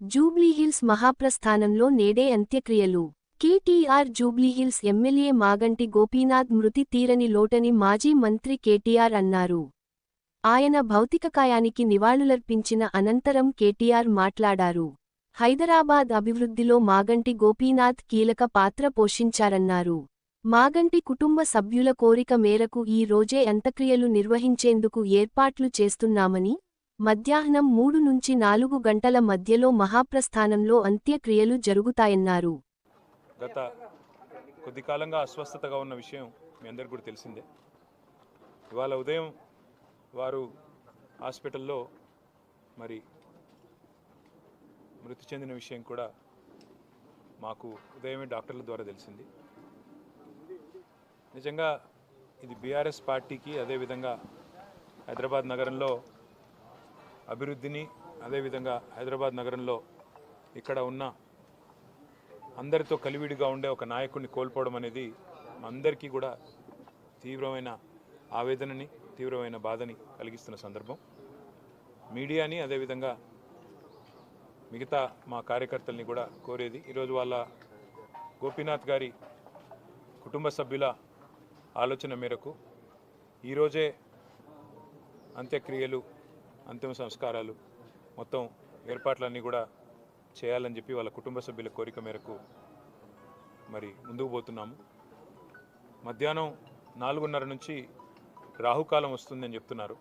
జూబ్లీహిల్స్ మహాప్రస్థానంలో నేడే అంత్యక్రియలు. కేటీఆర్ జూబ్లీహిల్స్ ఎమ్మెల్యే మాగంటి గోపీనాథ్ మృతి తీరని లోటని మాజీ మంత్రి కేటీఆర్ అన్నారు. ఆయన భౌతికకాయానికి నివాళులర్పించిన అనంతరం కేటీఆర్ మాట్లాడారు. హైదరాబాద్ అభివృద్ధిలో మాగంటి గోపీనాథ్ కీలక పాత్ర పోషించారన్నారు. మాగంటి కుటుంబ సభ్యుల కోరిక మేరకు ఈ రోజే అంత్యక్రియలు నిర్వహించేందుకు ఏర్పాట్లు చేస్తున్నామని మధ్యాహ్నం మూడు నుంచి నాలుగు గంటల మధ్యలో మహాప్రస్థానంలో అంత్యక్రియలు జరుగుతాయన్నారు. గత కొద్ది కాలంగా అస్వస్థతగా ఉన్న విషయం మీ అందరికీ కూడా తెలిసిందే. ఇవాళ ఉదయం వారు హాస్పిటల్లో మరి మృతి చెందిన విషయం కూడా మాకు ఉదయమే డాక్టర్ల ద్వారా తెలిసింది. నిజంగా ఇది బీఆర్ఎస్ పార్టీకి అదేవిధంగా హైదరాబాద్ నగరంలో అభివృద్ధిని అదేవిధంగా హైదరాబాద్ నగరంలో ఇక్కడ ఉన్న అందరితో కలివిడిగా ఉండే ఒక నాయకుడిని కోల్పోవడం అనేది అందరికీ కూడా తీవ్రమైన ఆవేదనని తీవ్రమైన బాధని కలిగిస్తున్న సందర్భం. మీడియాని అదేవిధంగా మిగతా మా కార్యకర్తల్ని కూడా కోరేది ఈరోజు వాళ్ళ గోపీనాథ్ గారి కుటుంబ సభ్యుల ఆలోచన మేరకు ఈరోజే అంత్యక్రియలు అంతిమ సంస్కారాలు మొత్తం ఏర్పాట్లన్నీ కూడా చేయాలని చెప్పి వాళ్ళ కుటుంబ సభ్యుల కోరిక మేరకు మరి ముందుకు పోతున్నాము. మధ్యాహ్నం నాలుగున్నర నుంచి రాహుకాలం వస్తుందని చెప్తున్నారు.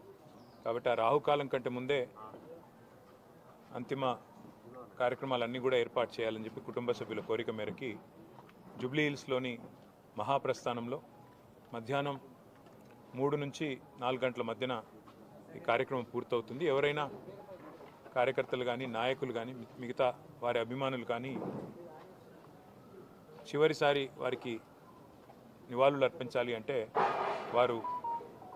కాబట్టి ఆ రాహుకాలం కంటే ముందే అంతిమ కార్యక్రమాలన్నీ కూడా ఏర్పాటు చేయాలని చెప్పి కుటుంబ సభ్యుల కోరిక మేరకి జూబ్లీ హిల్స్లోని మహాప్రస్థానంలో మధ్యాహ్నం మూడు నుంచి నాలుగు గంటల మధ్యన ఈ కార్యక్రమం పూర్తవుతుంది. ఎవరైనా కార్యకర్తలు కానీ నాయకులు కానీ మిగతా వారి అభిమానులు కానీ చివరిసారి వారికి నివాళులు అర్పించాలి అంటే వారు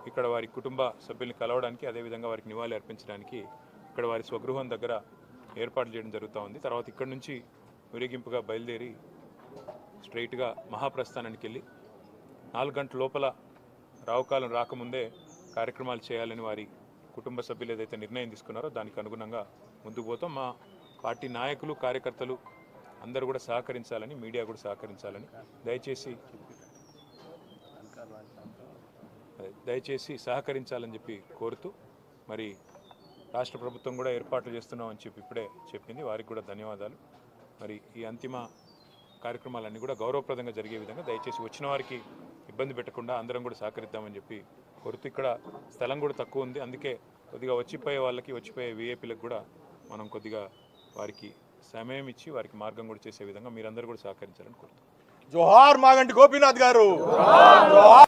ఇక్కడ వారి కుటుంబ సభ్యుల్ని కలవడానికి అదేవిధంగా వారికి నివాళి అర్పించడానికి ఇక్కడ వారి స్వగృహం దగ్గర ఏర్పాట్లు చేయడం జరుగుతూ ఉంది. తర్వాత ఇక్కడ నుంచి ఊరేగింపుగా బయలుదేరి స్ట్రైట్గా మహాప్రస్థానానికి వెళ్ళి నాలుగు గంటల లోపల రావుకాలం రాకముందే కార్యక్రమాలు చేయాలని వారి కుటుంబ సభ్యులు ఏదైతే నిర్ణయం తీసుకున్నారో దానికి అనుగుణంగా ముందుకు పోతాం. మా పార్టీ నాయకులు కార్యకర్తలు అందరూ కూడా సహకరించాలని మీడియా కూడా సహకరించాలని దయచేసి దయచేసి సహకరించాలని చెప్పి కోరుతూ మరి రాష్ట్ర ప్రభుత్వం కూడా ఏర్పాట్లు చేస్తున్నామని చెప్పి ఇప్పుడే చెప్పింది. వారికి కూడా ధన్యవాదాలు. మరి ఈ అంతిమ కార్యక్రమాలన్నీ కూడా గౌరవప్రదంగా జరిగే విధంగా దయచేసి వచ్చిన వారికి ఇబ్బంది పెట్టకుండా అందరం కూడా సహకరిద్దామని చెప్పి కోరుతూ ఇక్కడ స్థలం కూడా తక్కువ ఉంది. అందుకే కొద్దిగా వచ్చిపోయే వాళ్ళకి వచ్చిపోయే వీఐపీలకు కూడా మనం కొద్దిగా వారికి సమయం ఇచ్చి వారికి మార్గం కూడా చేసే విధంగా మీరందరూ కూడా సహకరించాలని కోరుతున్నాం. జోహార్ మాగంటి గోపీనాథ్ గారు. జోహార్.